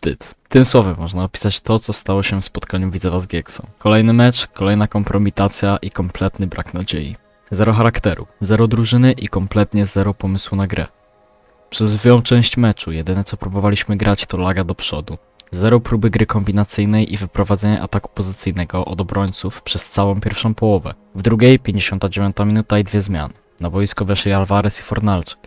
Wstyd. Tym słowem można opisać to, co stało się w spotkaniu Widzewa z Gieksą. Kolejny mecz, kolejna kompromitacja i kompletny brak nadziei. Zero charakteru, zero drużyny i kompletnie zero pomysłu na grę. Przez lwią część meczu jedyne co próbowaliśmy grać to laga do przodu. Zero próby gry kombinacyjnej i wyprowadzenia ataku pozycyjnego od obrońców przez całą pierwszą połowę. W drugiej 59 minuta i dwie zmiany. Na boisko weszli Alvarez i Fornalczyk.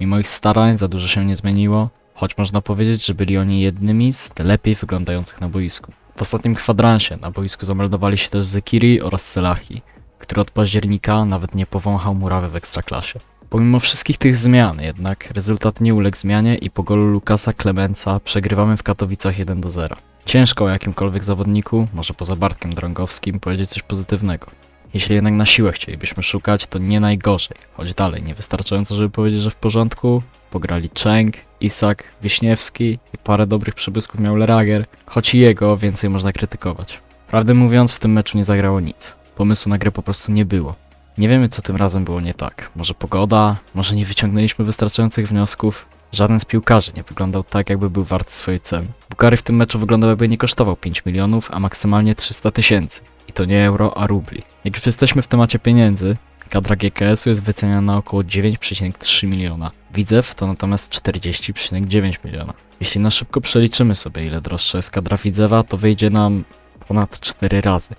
Mimo ich starań za dużo się nie zmieniło, choć można powiedzieć, że byli oni jednymi z lepiej wyglądających na boisku. W ostatnim kwadransie na boisku zameldowali się też Zekiri oraz Selahi, który od października nawet nie powąchał murawy w ekstraklasie. Pomimo wszystkich tych zmian jednak rezultat nie uległ zmianie i po golu Lukasa Klemenca przegrywamy w Katowicach 1 do 0. Ciężko o jakimkolwiek zawodniku, może poza Bartkiem Drągowskim, powiedzieć coś pozytywnego. Jeśli jednak na siłę chcielibyśmy szukać, to nie najgorzej, choć dalej niewystarczająco, żeby powiedzieć, że w porządku. Pograli Czeng, Isak, Wiśniewski i parę dobrych przebysków miał Lerager, choć i jego więcej można krytykować. Prawdę mówiąc, w tym meczu nie zagrało nic. Pomysłu na grę po prostu nie było. Nie wiemy, co tym razem było nie tak. Może pogoda, może nie wyciągnęliśmy wystarczających wniosków. Żaden z piłkarzy nie wyglądał tak, jakby był wart swojej ceny. Bukary w tym meczu wyglądał, jakby nie kosztował 5 milionów, a maksymalnie 300 tysięcy. I to nie euro, a rubli. Jak już jesteśmy w temacie pieniędzy, kadra GKS-u jest wyceniana na około 9,3 miliona. Widzew to natomiast 40,9 miliona. Jeśli na szybko przeliczymy sobie, ile droższa jest kadra Widzewa, to wyjdzie nam ponad 4 razy.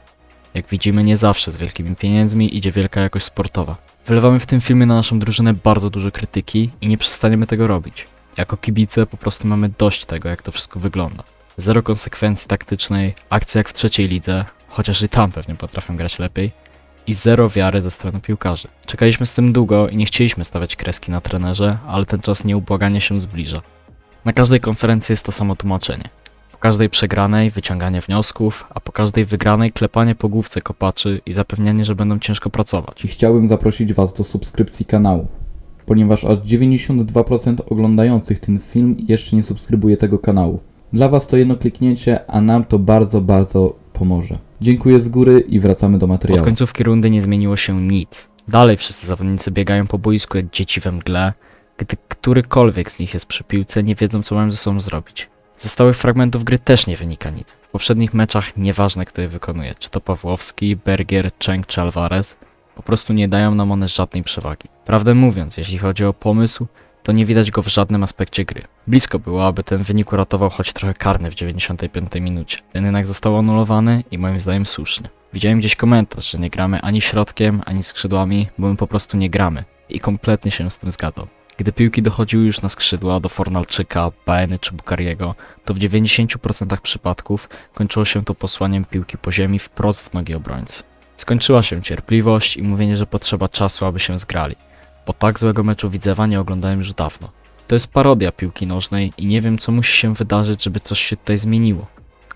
Jak widzimy, nie zawsze z wielkimi pieniędzmi idzie wielka jakość sportowa. Wylewamy w tym filmie na naszą drużynę bardzo dużo krytyki i nie przestaniemy tego robić. Jako kibice po prostu mamy dość tego, jak to wszystko wygląda. Zero konsekwencji taktycznej, akcja jak w trzeciej lidze, chociaż i tam pewnie potrafią grać lepiej, i zero wiary ze strony piłkarzy. Czekaliśmy z tym długo i nie chcieliśmy stawiać kreski na trenerze, ale ten czas nieubłaganie się zbliża. Na każdej konferencji jest to samo tłumaczenie. Po każdej przegranej wyciąganie wniosków, a po każdej wygranej klepanie po główce kopaczy i zapewnianie, że będą ciężko pracować. i chciałbym zaprosić Was do subskrypcji kanału, ponieważ aż 92% oglądających ten film jeszcze nie subskrybuje tego kanału. Dla Was to jedno kliknięcie, a nam to bardzo, bardzo pomoże. Dziękuję z góry i wracamy do Od końcówki rundy nie zmieniło się nic. Dalej wszyscy zawodnicy biegają po boisku jak dzieci we mgle, gdy którykolwiek z nich jest przy piłce, nie wiedzą co mają ze sobą zrobić. Ze stałych fragmentów gry też nie wynika nic. W poprzednich meczach nieważne kto je wykonuje, czy to Pawłowski, Bergier, Czeng czy Alvarez, po prostu nie dają nam one żadnej przewagi. Prawdę mówiąc, jeśli chodzi o pomysł, to nie widać go w żadnym aspekcie gry. Blisko było, aby ten wynik uratował choć trochę karny w 95 minucie. Ten jednak został anulowany i moim zdaniem słusznie. Widziałem gdzieś komentarz, że nie gramy ani środkiem, ani skrzydłami, bo my po prostu nie gramy. I kompletnie się z tym zgadzał. Gdy piłki dochodziły już na skrzydła do Fornalczyka, Baeny czy Bukariego, to w 90% przypadków kończyło się to posłaniem piłki po ziemi wprost w nogi obrońcy. Skończyła się cierpliwość i mówienie, że potrzeba czasu, aby się zgrali. Po tak złego meczu Widzewa nie oglądałem już dawno. To jest parodia piłki nożnej i nie wiem co musi się wydarzyć, żeby coś się tutaj zmieniło.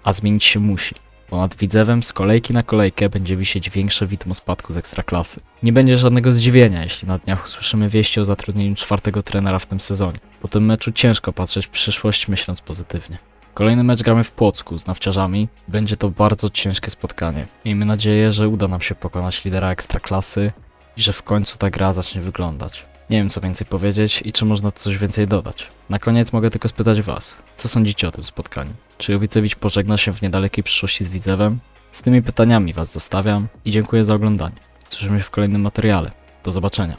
A zmienić się musi. Bo nad Widzewem z kolejki na kolejkę będzie wisieć większe widmo spadku z ekstraklasy. Nie będzie żadnego zdziwienia, jeśli na dniach usłyszymy wieści o zatrudnieniu czwartego trenera w tym sezonie. Po tym meczu ciężko patrzeć w przyszłość myśląc pozytywnie. Kolejny mecz gramy w Płocku z nawciarzami. Będzie to bardzo ciężkie spotkanie. Miejmy nadzieję, że uda nam się pokonać lidera ekstraklasy i że w końcu ta gra zacznie wyglądać. Nie wiem co więcej powiedzieć i czy można coś więcej dodać. Na koniec mogę tylko spytać was, co sądzicie o tym spotkaniu? Czy Jowicewicz pożegna się w niedalekiej przyszłości z Widzewem? Z tymi pytaniami was zostawiam i dziękuję za oglądanie. Słyszymy się w kolejnym materiale. Do zobaczenia.